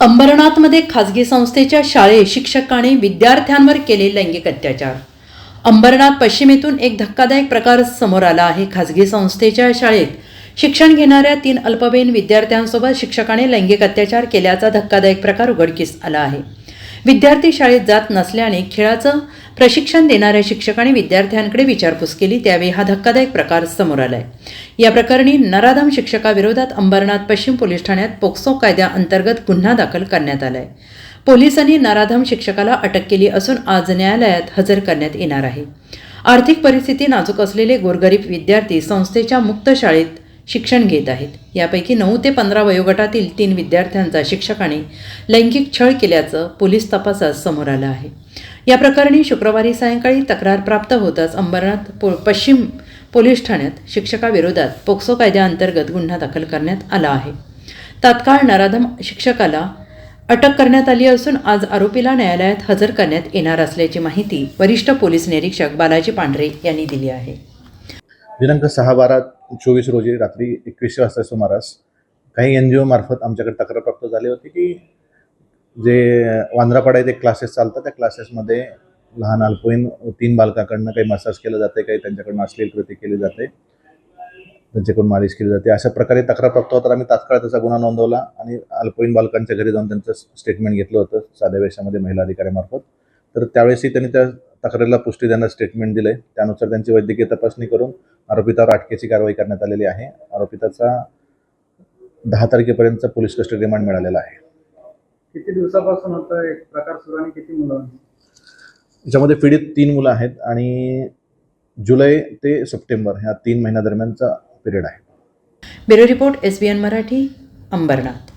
अंबरनाथमध्ये खाजगी संस्थेच्या शाळेत शिक्षकाने विद्यार्थ्यांवर केले लैंगिक अत्याचार. अंबरनाथ पश्चिमेतून एक धक्कादायक प्रकार समोर आला आहे. खासगी संस्थेच्या शाळेत शिक्षण घेणाऱ्या तीन अल्पवयीन विद्यार्थ्यांसोबत शिक्षकाने लैंगिक अत्याचार केल्याचा धक्कादायक प्रकार उघडकीस आला आहे. विद्यार्थी शाळेत जात नसल्याने खेळाचं प्रशिक्षण देणाऱ्या शिक्षकाने विद्यार्थ्यांकडे विचारपूस केली त्यावेळी हा धक्कादायक प्रकार समोर आलाय. या प्रकरणी नराधम शिक्षकाविरोधात अंबरनाथ पश्चिम पोलीस ठाण्यात पोक्सो कायद्याअंतर्गत गुन्हा दाखल करण्यात आलाय. पोलिसांनी नराधम शिक्षकाला अटक केली असून आज न्यायालयात हजर करण्यात येणार आहे. आर्थिक परिस्थिती नाजूक असलेले गोरगरीब विद्यार्थी संस्थेच्या मुक्त शाळेत शिक्षण घेत आहेत. यापैकी नऊ ते पंधरा वयोगटातील तीन विद्यार्थ्यांचा शिक्षकाने लैंगिक छळ केल्याचं पोलीस तपासात समोर आलं आहे. या प्रकरणी शुक्रवारी सायंकाळी तक्रार प्राप्त होताच अंबरनाथ पो पश्चिम पोलीस ठाण्यात शिक्षकाविरोधात पोक्सो कायद्याअंतर्गत गुन्हा दाखल करण्यात आला आहे. तात्काळ नराधम शिक्षकाला अटक करण्यात आली असून आज आरोपीला न्यायालयात हजर करण्यात येणार असल्याची माहिती वरिष्ठ पोलीस निरीक्षक बालाजी पांढरे यांनी दिली आहे. दिनांक सहा बारा चोवीस रोजी रात्री एकवीसशे वाजता सुमारास काही एन जी ओ मार्फत आमच्याकडे तक्रार प्राप्त झाली होती की जे वांद्रापाडा येथे क्लासेस चालतात त्या क्लासेसमध्ये लहान अल्पवयीन तीन बालकाकडनं काही मसाज केलं जाते काही त्यांच्याकडनं अश्लील कृती केली जाते त्यांच्याकडून मालिश केली जाते. अशा प्रकारे तक्रार प्राप्त होता आम्ही तात्काळ त्याचा गुन्हा नोंदवला आणि अल्पवयीन बालकांच्या घरी जाऊन त्यांचं स्टेटमेंट घेतलं होतं साध्या वेशामध्ये महिला अधिकाऱ्यामार्फत तर त्यावेळेसही त्यांनी त्या तक्रारीला पुष्टी देण्यात स्टेटमेंट दिले त्यानुसार त्यांची वैद्यकीय तपासणी करून आरोपितावर अटकेची कारवाई करण्यात आलेली आहे. आरोपिताचा दहा तारखेपर्यंतचा पोलीस कस्टडी रिमांड मिळालेला आहे. किती दिवसापासून होतं एक प्रकार सुरू आणि किती मुलं याच्यामध्ये पीडित तीन मुलं आहेत आणि जुलै ते सप्टेंबर ह्या तीन महिन्यादरम्यानचा पिरियड आहे. Bureau report S B N Marathi Ambarnath.